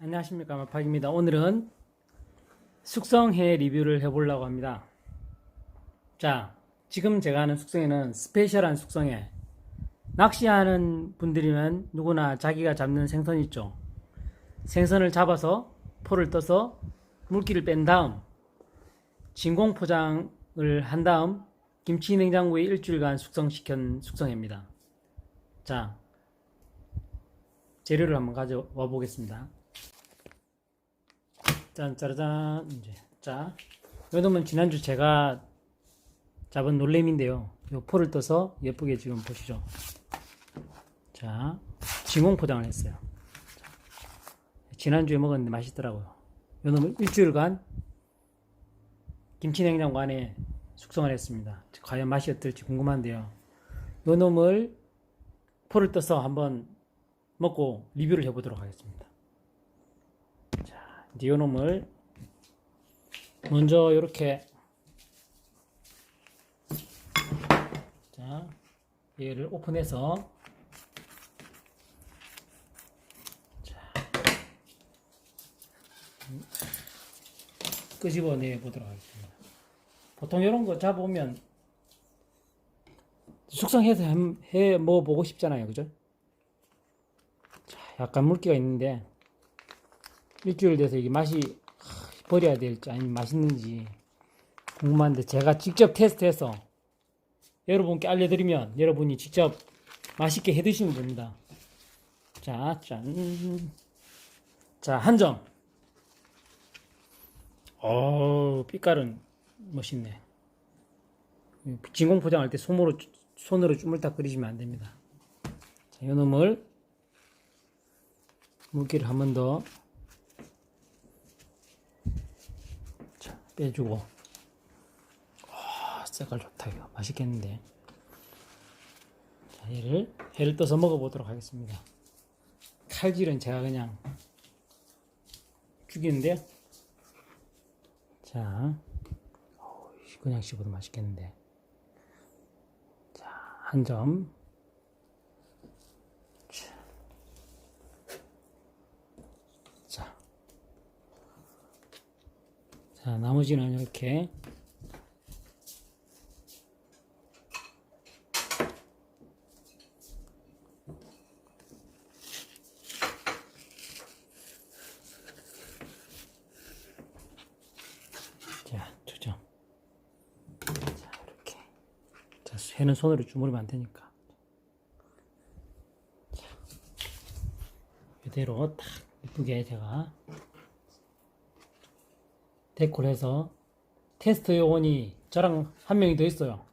안녕하십니까 마팍입니다. 오늘은 숙성회 리뷰를 해보려고 합니다. 자, 지금 제가 하는 숙성회는 스페셜한 숙성회. 낚시하는 분들이면 누구나 자기가 잡는 생선 있죠. 생선을 잡아서 포를 떠서 물기를 뺀 다음 진공 포장을 한 다음 김치 냉장고에 일주일간 숙성시킨 숙성회입니다. 자, 재료를 한번 가져와 보겠습니다. 짠, 짜라잔, 이제. 자, 요 놈은 지난주 제가 잡은 놀래미인데요. 요 포를 떠서 예쁘게 지금 보시죠. 자, 진공 포장을 했어요. 자, 지난주에 먹었는데 맛있더라고요. 요 놈을 일주일간 김치 냉장고 안에 숙성을 했습니다. 과연 맛이 어떨지 궁금한데요. 요 놈을 포를 떠서 한번 먹고 리뷰를 해보도록 하겠습니다. 자, 이제 요 놈을 먼저 이렇게 자, 얘를 오픈해서 자, 음, 끄집어내 보도록 하겠습니다. 보통 이런 거 잡으면 숙성해서 한- 해 먹어보고 싶잖아요, 그죠? 자, 약간 물기가 있는데 일주일 돼서 이게 맛이 하, 버려야 될지 아니면 맛있는지 궁금한데 제가 직접 테스트해서 여러분께 알려드리면 여러분이 직접 맛있게 해 드시면 됩니다. 자, 짠. 자, 한 점. 어, 빛깔은 멋있네. 진공 포장할 때 손으로 손으로 쭈물딱 끓이시면 안 됩니다. 자, 이 놈을 물기를 한 번 더. 자, 빼주고. 와 색깔 좋다 이거. 맛있겠는데. 자, 얘를 해를 떠서 먹어보도록 하겠습니다. 칼질은 제가 그냥 죽이는데요. 자 그냥 씹어도 맛있겠는데. 자 한 점 자, 나머지는 이렇게 자, 두 점. 자, 이렇게. 자, 회는 손으로 주무르면 안 되니까. 자, 이대로 딱 이쁘게 제가 데콜해서 테스트 요원이 저랑 한 명이 더 있어요.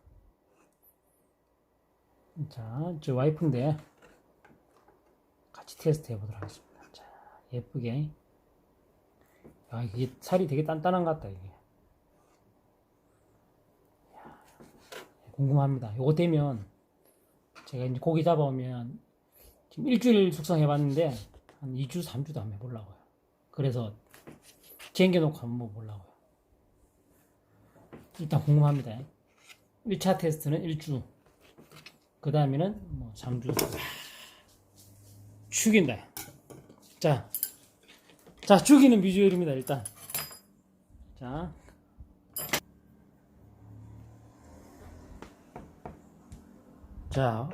자, 저 와이프인데 같이 테스트 해보도록 하겠습니다. 자, 예쁘게. 야, 이게 살이 되게 단단한 것 같다, 이게. 야, 궁금합니다. 요거 되면 제가 이제 고기 잡아오면 지금 일주일 숙성해봤는데 한 2주, 3주도 한번 해보려고요. 그래서 쟁겨놓고 한번 먹어보려고요. 일단 궁금합니다. 1차 테스트는 1주. 그 다음에는 뭐 3주. 죽인다. 자. 자, 죽이는 비주얼입니다, 일단. 자. 자.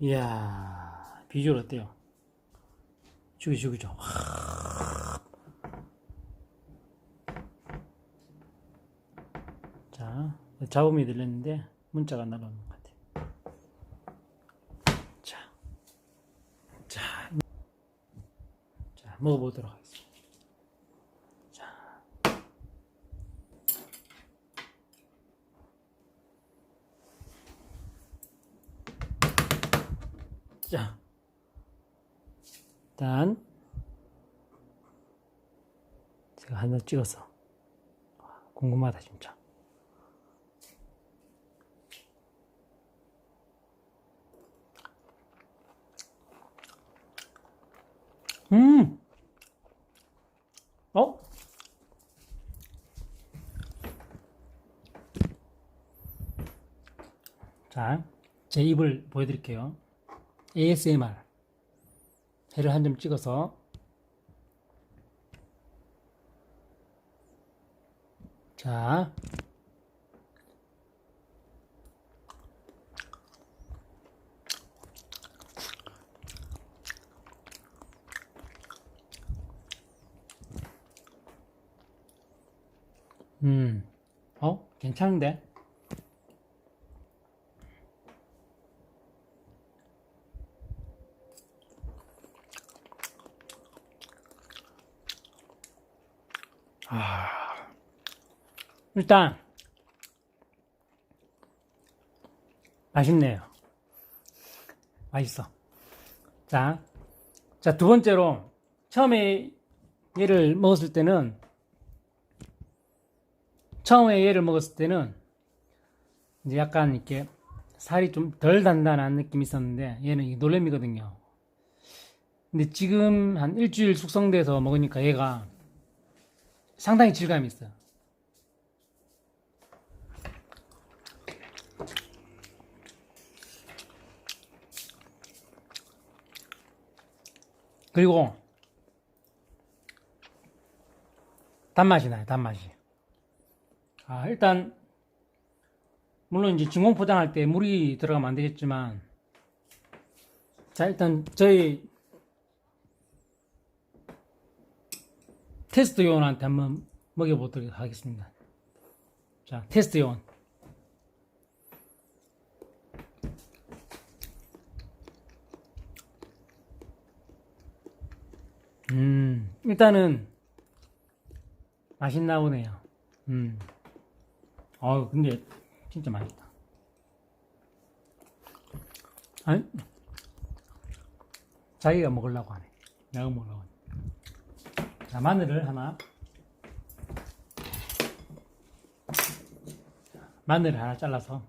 이야, 비주얼 어때요? 죽이, 죽이죠. 자, 잡음이 들렸는데 문자가 날아오는 것 같아요. 자, 자, 자 먹어보도록 하겠습니다. 자, 자, 일단 제가 하나 찍어서 궁금하다 진짜. 음. 어? 자, 제 입을 보여드릴게요. ASMR. 해를 한 점 찍어서. 자, 음, 어, 괜찮은데? 아, 일단, 맛있네요. 맛있어. 자, 자, 두 번째로, 처음에 얘를 먹었을 때는, 처음에 얘를 먹었을 때는, 이제 약간 이렇게 살이 좀 덜 단단한 느낌이 있었는데, 얘는 이 놀래미거든요. 근데 지금 한 일주일 숙성돼서 먹으니까 얘가 상당히 질감이 있어요. 그리고 단맛이 나요, 단맛이. 아, 일단 물론 이제 진공 포장할 때 물이 들어가면 안 되겠지만 자, 일단 저희 테스트 요원한테 한번 먹여보도록 하겠습니다. 자, 테스트 요원. 음, 일단은 맛있나 보네요. 음. 어, 근데 진짜 맛있다. 아니, 자기가 먹으려고 하네. 내가 먹으려고 하네. 자, 마늘을 하나. 마늘을 하나 잘라서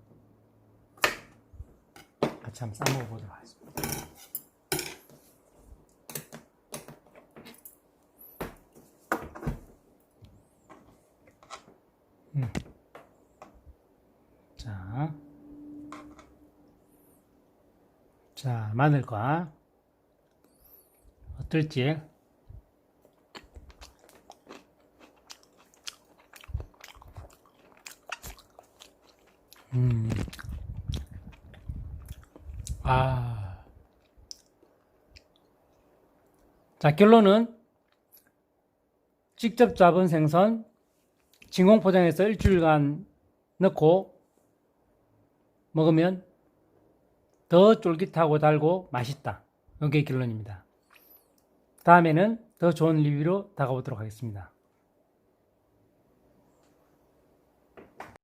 같이 한번 싸먹어 보도록 하겠습니다. 음. 자, 자, 마늘과 어떨지 음. 아. 자, 결론은 직접 잡은 생선 진공 포장해서 일주일간 넣고 먹으면 더 쫄깃하고 달고 맛있다. 이게 결론입니다. 다음에는 더 좋은 리뷰로 다가오도록 하겠습니다.